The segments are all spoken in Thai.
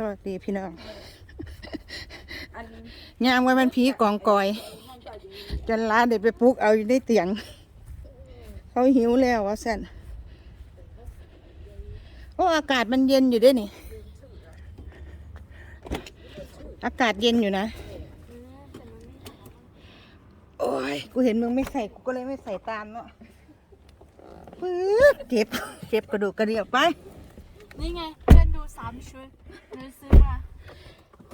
สวัสดีพี่น้องอันย่างไว้มันผีกองกอย จนร้านเด็ดไปปลุกเอาอยู่ในเตียง เขาหิวแล้ววะสันโอ้อากาศมันเย็นอยู่ด้วยนี่ อากาศเย็นอยู่นะ โอ้ย กูเห็นมึงไม่ใส่ กูก็เลยไม่ใส่ตามเนาะปึ๊บเจ็บ เจ็บกระดูกกระเดียวไป นี่ไงเพื่อนดู สามชุดหนูซื้อมา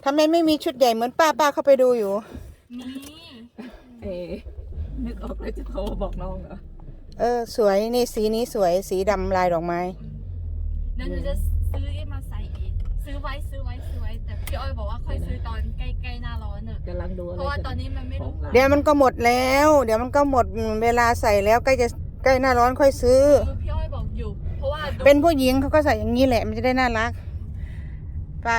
ทำไมไม่มีชุดใหญ่เหมือนป้าป้าเข้าไปดูอยู่ มีเอ๊ะนึกออกแล้วจะโทรบอกน้องเหรอเออ สวยนี่สีนี้สวยสีดำลายดอกไม้ เดี๋ยวหนูจะซื้อเองมาใส่เองซื้อไว้ซื้อไว้ซื้อไว้แต่พี่อ้อยบอกว่าค่อยซื้อตอนใกล้ๆหน้าร้อนเนอะกำลังดูอะไรเพราะว่าตอนนี้มันไม่รู้ของร้านเดี๋ยวมันก็หมดแล้ว เดี๋ยวมันก็หมดเวลาใส่แล้วใกล้จะใกล้หน้าร้อนค่อยซื้อคื เป็นผู้หญิงเขาก็ใส่อย่างนี้แหละ มันจะได้น่ารัก ไป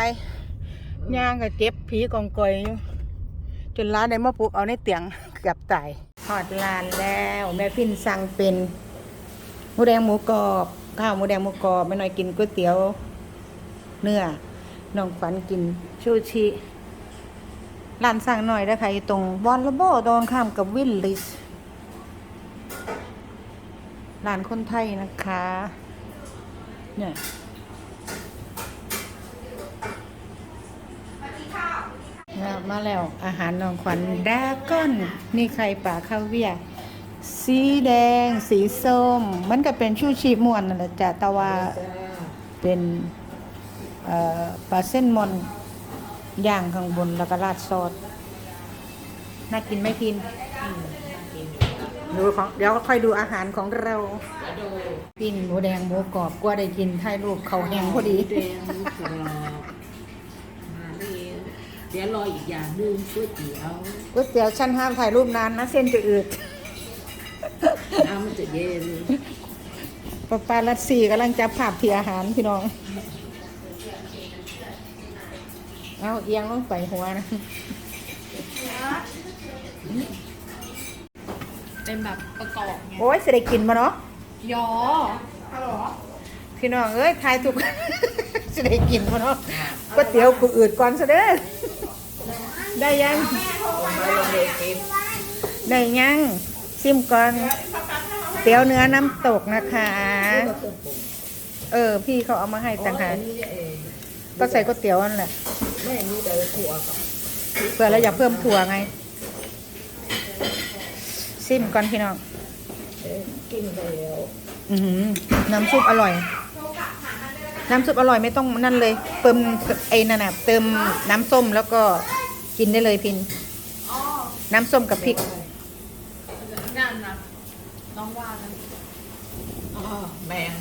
ย่างกับเจ็บผีกองกอยอยู่จนร้านได้มาปลุกเอาในเตียงเกือบตายหอดลานแล้ว แม่พินสั่งเป็นหมูแดงหมูกรอบข้าวหมูแดงหมูกรอบแม่น้อยกินก๋วยเตี๋ยวเนื้อน้องฝันกินชูชิร้านสั่งหน่อยนะคะตรงบอนระโบตรงข้ามกับวิลลิสร้านคนไทยนะคะ เนี่ยเนี่ยมาแล้วอาหารน้องขวัญดาก้อนนี่ไข่ป่าข้าวเวียร์สีแดง สีส้ม มันก็เป็นชูชีม่วนนั่นแหละจ้ะแต่ว่าเป็นเอ่อปลาเส้นมอนย่างข้างบนแล้วก็ราดซอสน่ากินไหมพิน ดูของเดี๋ยวค่อยดูอาหารของเราปิ้นหมูแดงหมูกรอบกว่าได้กินถ่ายรูปเขาแห้งพอดีแดงกหลอกมาเรียนเดี๋ยวรออีกอย่างนึงก๋วยเตี๋ยวก๋วยเตี๋ยวชั้นห้ามถ่ายรูปนานนะเส้นจะอืดน้ำมันจะเย็นปาปาลัดซีกำลังจับภาพที่อาหารพี่น้อง เอาเอียงลงไปหัวนะ เป็นแบบประกอบไงโอ้ยจะได้กินมาเนาะยอพี่น้องเอ้ยทายถูกจะได้กินมาเนาะก๋วยเตี๋ยวกูอืดก่อนซะเด้อได้ยังมาลงเลยเก็บได้ยังชิมก่อนเตี๋ยวเนื้อน้ำตกนะคะ เออ พี่เขาเอามาให้ต่างหากอันนี้เองก็ใส่ก๋วยเตี๋ยวนั่นแหละแม่มีแต่ถั่วกับเผื่อเราอยากเพิ่มถั่วไง ซิมก่อนพี่น้องเอ๊ะกินแล้วอื้อหือน้ำซุปอร่อย น้ำซุปอร่อยไม่ต้องนั่นเลย เติมไอ้นั่นน่ะเติมน้ำส้มแล้วก็กินได้เลยพินอ๋อน้ำส้มกับพริกงานนะน้องว่านะอ๋อแมง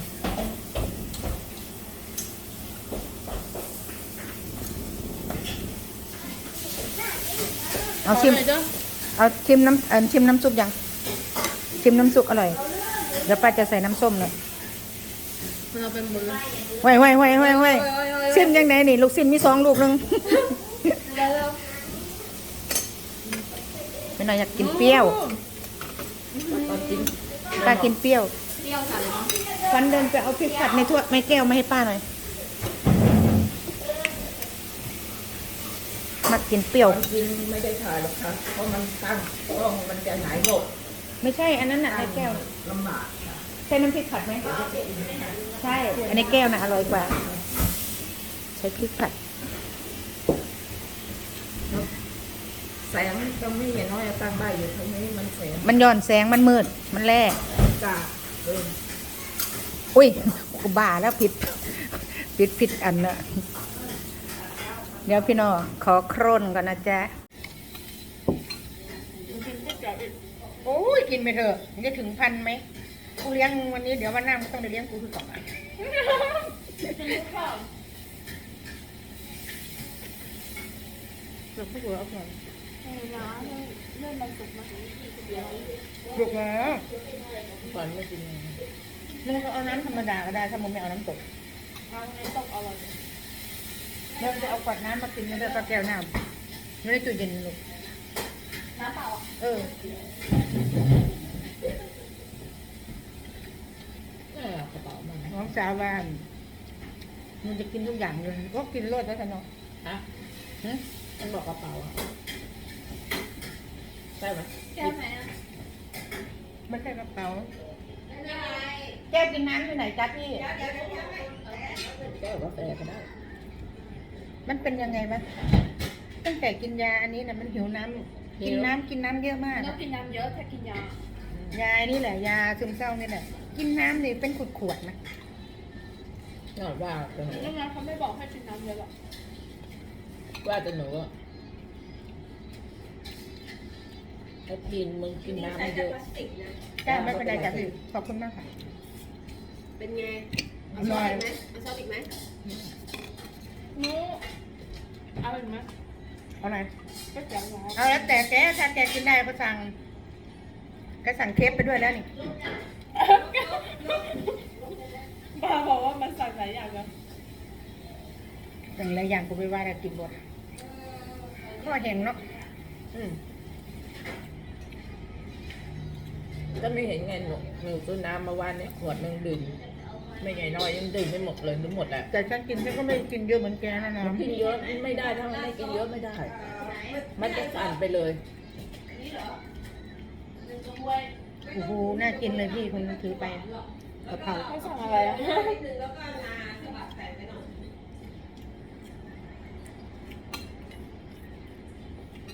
เอาชิมขหน่ยจ้ะ เอาชิมน้ำเออชิมน้ำซุปยัง ชิมน้ำซุปอร่อย เดี๋ยวป้าจะใส่น้ำส้มเลยมันเอาเป็นหมดเลยไว้ไว้ไว้ไว้ไว้โอ้ยโอ้ยโอ้ยชิมยังไงนี่ ลูกซิมมีสองลูกหนึงแล้วแล้วไม่น่อยอยากกินเปรี้ยวตอนกินป้ากินเปรี้ยว เปรี้ยวจัดเลยเนาะฟันเดินไปเอาพริกผัดในถ้วยในแก้วมาให้ป้าหน่อย มา กินเปรี้ยวกินไม่ได้ถ่ายหรอกค่ะ เพราะมันตั้งกล้องมันจะหายหมดไม่ใช่ อันนั้นน่ะในแก้วลำบากค่ะใช่น้ำพริกผัดไหมใช่ อันในแก้วน่ะอร่อยกว่า ใช้พริกผัด แสงตรงนี้อย่างน้อยตั้งได้อยู่ตรงนี้มันแสงมันย้อนแสงมันมืด มันแร่จ้าเอออุ้ยกูบ้าแล้วผิดผิดผิดอันน่ะ เดี๋ยวพี่น้องขอโครนก่อนนะจ๊ะโอ้ยกินไปเถอะมันจะถึงพันไหมกูเลี้ยงมึงวันนี้เดี๋ยววันหน้ามึงต้องได้เลี้ยงกูคือสองอันเดี๋ยวพวกเราเอาก่อนเออนะเลื่อนมันสุกมาลูกนะก่อนไม่กินเลยมึงก็เอาน้ำธรรมดาก็ได้ถ้ามึงไม่เอาน้ำตกทางนี้ตกอร่อย เราจะเอากวดน้ำมากินไม่ได้ก็แก้วน้ำไม่ได้ตู้เย็นลูกน้ำเปล่าอะเออเออกระเป๋ามันน้องสาวบ้านมันจะกินทุกอย่างเลยก็กินรสแล้วกันเนาะฮะหึมันบอกกระเป๋าอะใช่ไหมแก้วไหนอะไม่ใช่กระเป๋าแก้วกินน้ำที่ไหนจ๊ะพี่แก้วกาแฟก็ได้ มันเป็นยังไงวะตั้งแต่กินยาอันนี้นะมันหิวน้ำกินน้ำกินน้ำเยอะมากต้องกินน้ำเยอะถ้ากินยายานี่แหละ ยาซึมเศร้านี่แหละ กินน้ำนี่เป็นขวดๆนะนอกว่าจะหนูโรงงานเขาไม่บอกให้กินน้ำเยอะหรอกว่าจะหนูอะไอ้กินมึงกินน้ำไม่เยอะ จ้าไม่เป็นไรจ้ะพี่ขอบคุณมากค่ะ เป็นไงอเอาร่ซออยสอีกไหมเอาซอสอีกไหมนู้ เอาอีกไหมเอาอะไรก็แจ๋วหรอเอาแล้วแต่แกถ้าแกกินได้ก็สั่งก็สั่งเคฟไปด้วยแล้วนี่ป้าบอกว่ามันสั่งหลายอย่างเลยอย่างหลายอย่างกูไปว่ากันกินหมดก็เห็นเนาะอืมก็ไม่เห็นไงหนูหนูซื้อน้ำมาวานเนี่ยขวดหนึงดื่ม ไม่ใหญ่น้อยยังดื่มไม่หมดเลยทั้งหมดอะแต่ฉันกินฉันก็ไม่กินเยอะเหมือนแกนะนะกินเยอะไม่ได้ถ้าไม่กินเยอะไม่ได้ มันจะสั่นไปเลยโอ้โหน่ากินเลยพี่คนถือไปกะเพราเขาสั่งอะไรอะนิดนึงแล้วก็งาสลัดใส่ไปหน่อย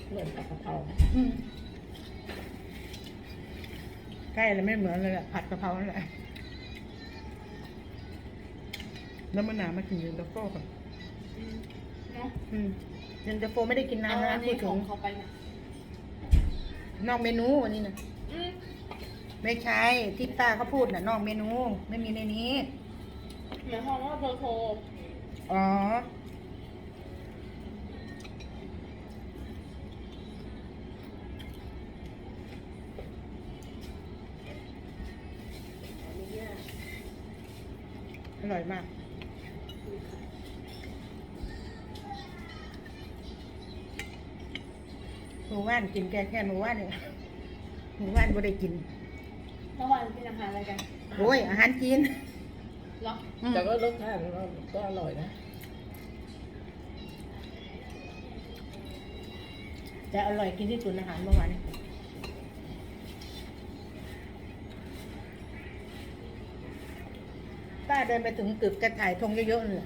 เหมือนกับกะเพราอืมใกล้เลยไม่เหมือนเลยอะผัดกะเพรานั่นแหละ แล้วมันหนามากินเย็นตาโฟก่อนเนาะอืมเย็นตาโฟไม่ได้กินเอาน้ำนะอันพูนี้ดขถึองงเขาไปนะนอกเมนูวันนี้นะอืมไม่ใช่ที่ป้าเขาพูดน่ะนอกเมนูไม่มีในนี้ หมายความว่าเบอร์โทรอ๋อ อร่อยมาก หมูว่านกินแกแค่หมูว่านเนี่ยหมูว่านไม่ได้กินเมื่อวานกินอาหารอะไรกันโอ้ยอาหารจีนเหรออืมแต่ก็รสชาติมันก็อร่อยนะ แต่อร่อยกินที่สุดอาหารเมื่อวานนี้ป้าเดินไปถึงตึกกระถ่ายธงเยอะๆเลย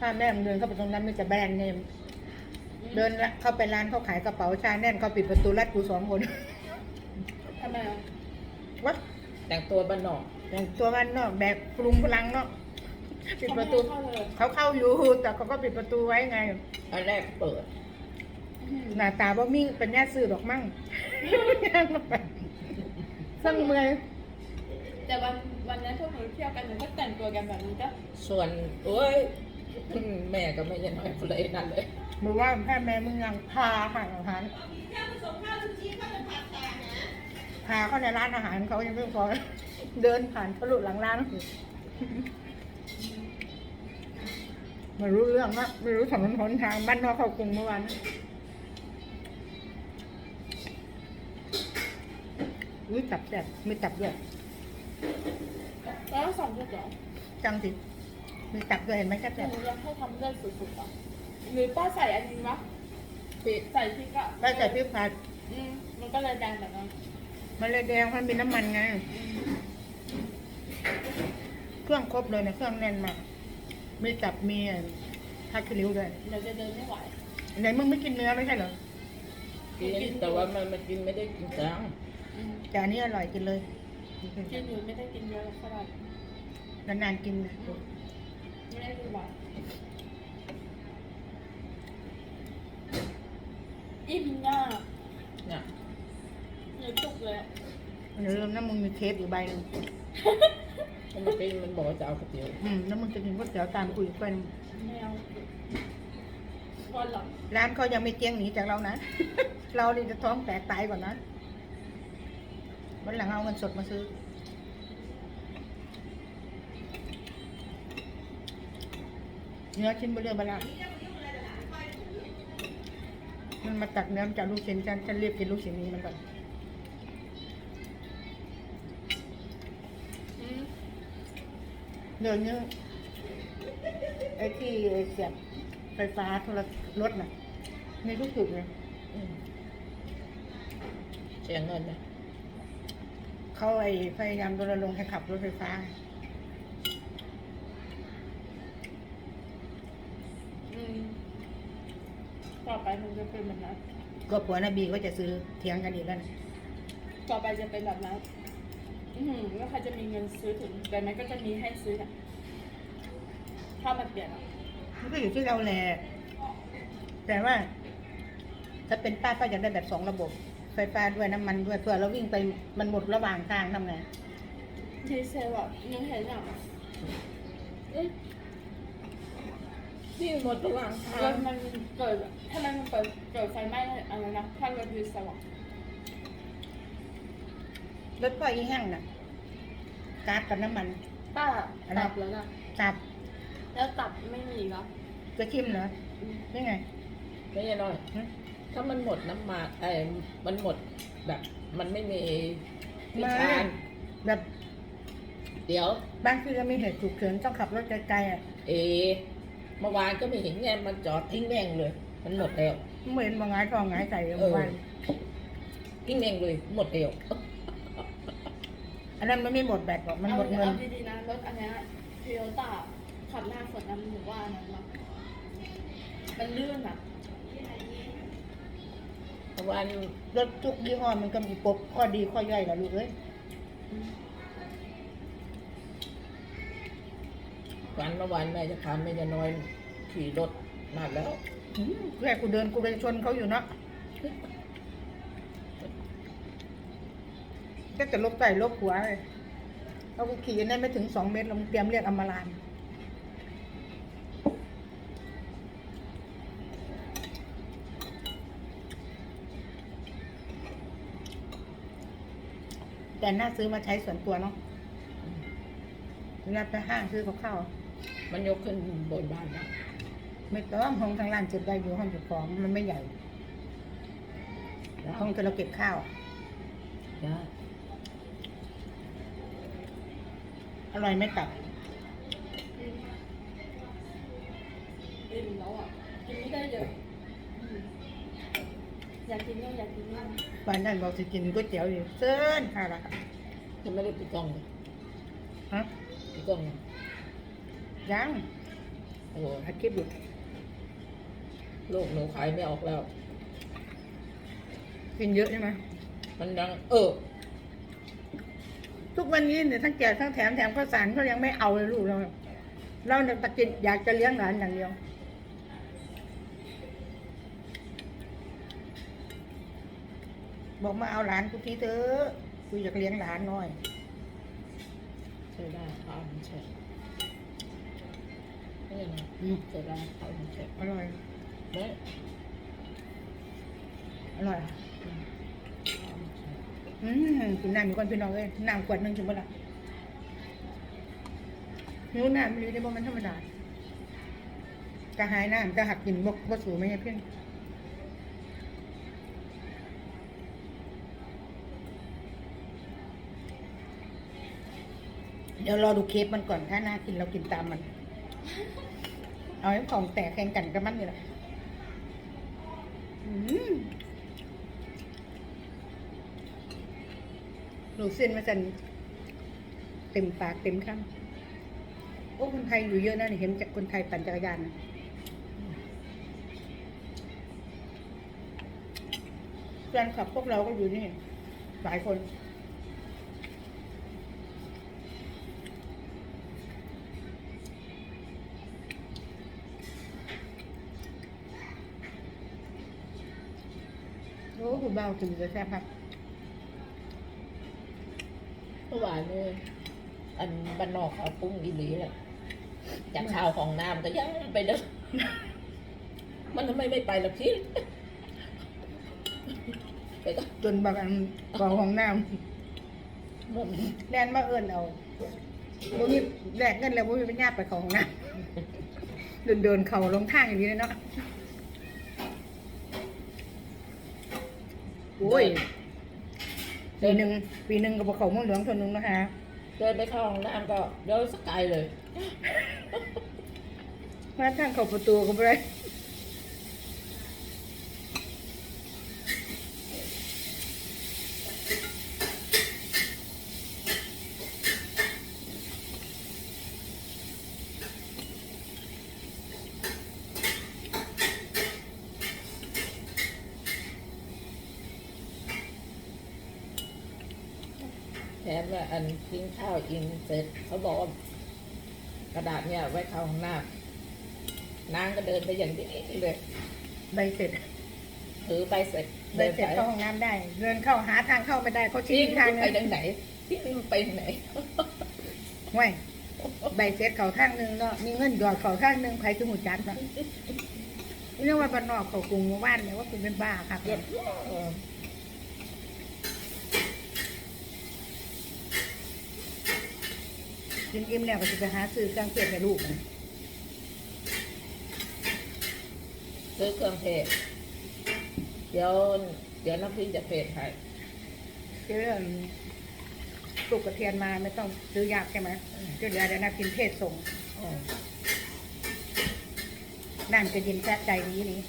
ป้าแม่มันเดินเข้าไปตรงนั้นมีแต่แบรนด์เนม เดินละเข้าไปร้านเขาขายกระเป๋าชาแน่นเขาปิดประตูรัดกูสองคนทำไมอะวะแต่งตัวบ้านนอกแต่งตัวบ้านนอกแบบปรุงพลังเนาะปิดประตูเขาไม่ให้เข้าเลยเขาเข้าอยู่แต่เขาก็ปิดประตูไว้ไงอันแรกเปิดอืมหน้าตาบ่มีเป็นญาติสื่อดอกมั่งย่างลงไปสั่งเมื่อยแต่วันวันนั้นพวกหนูเที่ยวกันหนูก็แต่งตัวกันแบบนี้ก็ส่วนโอ้ยแม่ก็ไม่ใช่น้อยคนเลยนั่นเลย มือว่าแพ่แม่มึงยังพาหาอาหารพาเข้าในร้านอาหารเขายังไม่พอเดินผ่านทะลุหลังร้านไม่รู้เรื่องนะไม่รู้ถนนหนทางบ้านนอกเข้ากรุงเมื่อวานอุ้ยตับแซ่บมีตับด้วยแล้วสั่งด้วยเหรอจังสิมีตับด้วยเห็นไหมแซ่บหแซ่บนูอยากให้ทำเลือดสุดๆอะ หรือป้าใส่อันนี้วะปิดใส่พริกอะได้ใส่พริกผัด อืมมันก็เลยแดงแบบนั้นมันเลยแดงมันมีน้ำมันไง เครื่องครบเลยนะเครื่องแน่นมาก มีตับมีผักขี้ริ้วด้วยเดี๋ยวจะเดินไม่ไหวไหนมึงไม่กินเนื้อไม่ใช่เหรอกินแต่ว่ามันมันกินไม่ได้กินจังอืมแต่อันนี้อร่อยกินเลย กินอยู่ไม่ได้กินเยอะเท่าไหร่นานๆกินนะ ไม่ได้กินบ่อย อิ่มมากเนี่ยหนูจุกเลยอะอย่าลืมนะมึงมีเคฟอยู่ใบหนึงมันมากินมันบอกว่าจะเอาก๋วยเตี๋ยวอืมแล้วมึงจะกินก๋วยเตี๋ยวตามกูอีกคนไม่เอาวันหลังร้านเขายังไม่เจ๊งหนีจากเรานะ เรานี่จะท้องแตกตายก่อนนะวันหลังเอาเงินสดมาซื้อ เนื้อชิ้นเบลเลอร์บลา มันมาตักเนื้อมาจากลูกชิ้นฉันฉันเรียกกินลูกชิ้นนี้มันก่อนอืมเดี๋ยวนี้ไอ้ที่เสียบไฟฟ้าโทรรถน่ะมีทุกจุดเลยอืมเสียเงินไหมเขาไอ้พยายามรณรงค์ให้ขับรถไฟฟ้า อืมต่อ ไปมันจะเป็นแบบนั้นก็ผัวนบีก็จะซื้อเถียงกันอีกแล้วนะต่อไปจะเป็นแบบนั้นอือหือแล้วใครจะมีเงินซื้อถึงแต่มันก็จะมีให้ซื้อนะถ้ามันเปลี่ยนอะมันก็อยู่ที่เราแหละแต่ว่า ถ้าเป็นป้าป้าอยากได้แบบสองระบบ ไฟฟ้าด้วยน้ำมันด้วยเพื่อเราวิ่งไปมันหมดระหว่างทางทำไง ดีเซลอะยังเห็นอะเอ๊ะ ที่หมดระหว่างทารงถมันเกิดถ้ามันเกิดเกิดไฟไหม้อะไรนะถ้ารถดีเซลอะรถพ่ออีแห้งน่ะก๊าซกับน้ำมัน ป้าอะไรตับแล้วนะตับแล้วตับไม่มีแล้วจะชิมเหรอนี่ไงไม่ใช่น้อยหึถ้ามันหมดน้ำมันเออมันหมดแบบมันไม่มีวิไม่ชาญแบบ เดี๋ยว บางทีก็มีเหตุฉุกเฉินต้องขับรถไกลๆอะ เอ เมื่อวานก็ไม่เห็นไงมันจอดทิ้งแม่งเลย มันหมดแล้วเหมือนบางงายทองงายใส่เอเมื่ออวานทิ้งแม่งเลย หมดแล้วอันนั้นมันไม่หมดแบตหรอกมันหมดเงินอาดีๆนะรถอันเนี้ยโตโยต้าขับหน้าฝนน้ำหนูว่าอันนั้นนะมันลื่นอะเมื่อวานรถทุกยี่ห้อมันก็มีปกข้อดีข้อย่อยนะลูกเอ้ย วันเมื่อวานแม่จะพามแม่จะน้อยขี่รถมาแล้วอืมแค่กูเดินกูไปชนเขาอยู่เนาะก็จะลบใส่ลบหัวเลยเอากูขี่ได้ไม่ถึงสองเมตรเราเตรียมเรียกอมาลานแต่น่าซื้อมาใช้ส่วนตัวเนาะเวลาไปห้างซื้อกับข้าว มันยกขึ้นบนบ้านนะไม่ต้องห้องทางร้านเก็บได้อยู่ห้องเก็บของมันไม่ใหญ่ห้องที่เราเก็บข้าวได้อร่อยไม่กลับอิ่มแล้วอะกินไม่ได้เยอะอืมอยากกินก็อยากกินมากวันนั้นบอกจะกินก๋วยเตี๋ยวอยู่เซินค่ะละจะไม่ได้ปิดกล้องเลยฮะปิดกล้องเลย ยังโอ้โหอัดคลิปอยู่ลูกหนูขายไม่ออกแล้ว กินเยอะใช่ไหมมันยังเออ ทุกวันนี้เนี่ยทั้งแจกทั้งแถมแถมข้าวสารเขายังไม่เอาเลยลูกเราเราเนี่ยตะกินอยากจะเลี้ยงหลานอย่างเดียวบอกมาเอาหลานกูทีเถอะกูอยากเลี้ยงหลานหน่อยใช่ได้ข้าวมันแฉะ ไม่ใช่นะอืมใช่ได้ข้าวมันแฉะอร่อยไม่อร่อยข้าวมันแฉะอืมกินน้ำมีคนพี่น้องเลยน้ำขวดหนึงถึงเมื่อไหร่หิวน้ำม่รู้ได้บ่มันธรรมดากระหายน้ำกระหักกินบกบสูไม่ใช่เพี้ยนเดี๋ยวรอดูเคปมันก่อนถ้าน่ากินเรากินตามมัน เอาให้ของแตกแข่งกันกับมันนี่แหละอืมหนูเส้นมาสันเต็มปากเต็มคำโอ้คนไทยอยู่เยอะนะนี่เห็นจากคนไทยปั่นจักรยานนะแฟนคลับพวกเราก็อยู่นี่หลายคน คุณเบาถึงจะแซ่บครับเมื่อวานนี่อันบ้านนอกเขาปรุ้งอีหลีแหละจากข้าวของน้ำก็ยังไปเด้อมันทำไมไม่ไปล่ะพี่ไปก็จนบางอันกองของน้มันำแลนมาเอิญเอาบ่มีแลกเงินแล้วบ่มีปัญญาไปของน้ำเดินเดินๆเข่าลงทางอย่างนี้เลยเนาะ อ้ยปีหนึ่งปีหนึ่งกับเขาม่วงเหลืองคนหนึ่งนะคะเดินไปเข้าห้องน้ำก็เดี๋ยวสกายเลย มาทางเข้าประตูก็บ่ได้ แถมว่าอันกินข้าวอินเสร็จเขาบอกว่ากระดาษเนี่ยไว้เข้าห้องน้ำนางก็เดินไปอย่างนี้เลยใบเสร็จถือไปเสร็จใบเสร็จเข้าห้องน้ำได้ เดินเข้าหาทางเข้าไม่ได้เขาชี้พี่ทางไปนึงทางไหนพี่มันไปทางไหนห้วยใบเสร็จเขาทางหนึงเนาะมีเงินหยอดเขาทางหนึงใครคือหมูจัดเนาะนี่เรียกว่าบ้านนอกเขากรุงหมู่บ้านเนี่ยว่าคุณเป็นบ้าครับ เรียบเออ กินอิ่มแล้วก็จะไปหาซื้อเครื่องเทศให้ลูกมันซื้อเครื่องเทศเดี๋ยวเดี๋ยวน้ำพริกจะเผ็ดให้เรื่องปลูกกระเทียมมาไม่ต้องซื้อยากใช่ไหมเดี๋ยวเดี๋ยวนะกินเทศส่งอืมนั่นจะยินแซ่บใจนี้นี้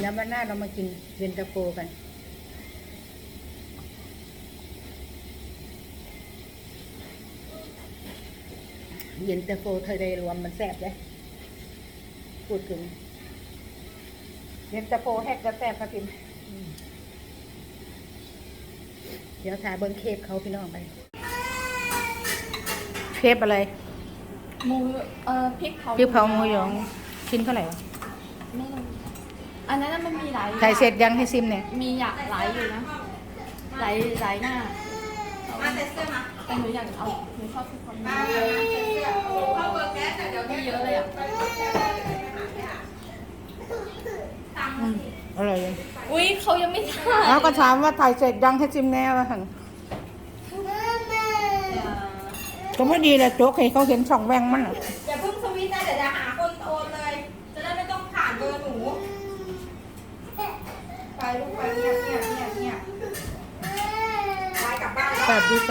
แล้ววันหน้าเรามากินเย็นตาโฟกัน เย็นตาโฟเธอได้รวมมันแซ่บเลยพูดถึงเย็นตาโฟแฮกก็แซ่บครับพี่เดี๋ยวถ่ายเบิ้งเคปเขาพี่น้องไป เคปอะไรหมูเอ่อพริกเผาพริกเผาหมูหยองชิ้นเท่าไหร่วะไม่รู้อันนั้นน่ะมันมีหลายถ่ายเสร็จยังให้ซิมเนี่ย มีอยากหลายอยู่นะหลายหลายหน้า มาใส่เสื้อมาแต่หนูอยากเอาหนูชอบทุกคนมาใส่เสื้อเข้าเบอร์แก๊สเดี๋ยวมีเยอะเลยอะอืมอร่อยยังอุ้ยเขายังไม่ถ่ายแล้วก็ถามว่าถ่ายเสร็จยังให้ซิมแน่วะหันก็ไม่ดีเลยโจ๊กให้เขาเห็นช่องแวงมันอะ อย่าเพิ่งสวิตช์นะเดี๋ยวจะหาคนโอนเลย จะได้ไม่ต้องผ่านเบอร์หนู ไป